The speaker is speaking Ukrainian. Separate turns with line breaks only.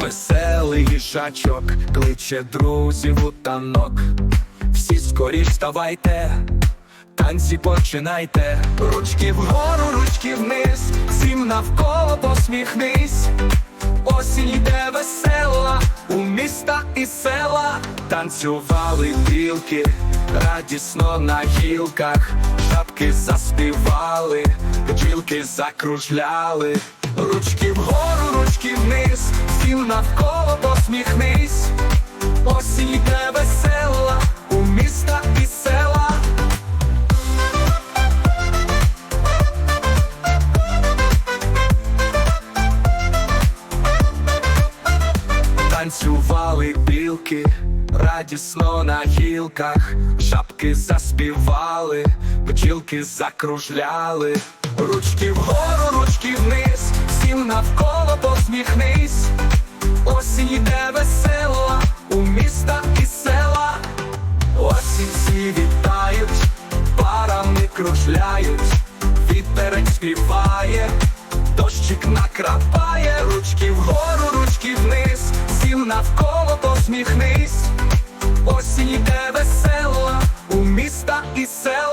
Веселий їжачок кличе друзів у танок. Всі скоріш вставайте, танці починайте. Ручки вгору, ручки вниз, всім навколо посміхнись. Осінь йде весела, у міста і села танцювали білки, радісно на гілках, шапки заспівали, бджілки закружляли, ручки вгору, ручки вниз, всім навколо посміхнись. Осінь йде весела, у міста і села. Танцювали білки, радісно на гілках, шапки заспівали, бджілки закружляли, ручки вгору, ручки вниз, навколо посміхнись. Осінь іде весела, у міста і села. Осінь всі вітають, парами кружляють, вітерець співає, дощик накрапає, ручки вгору, ручки вниз, всім навколо посміхнись. Осінь іде весела, у міста і села.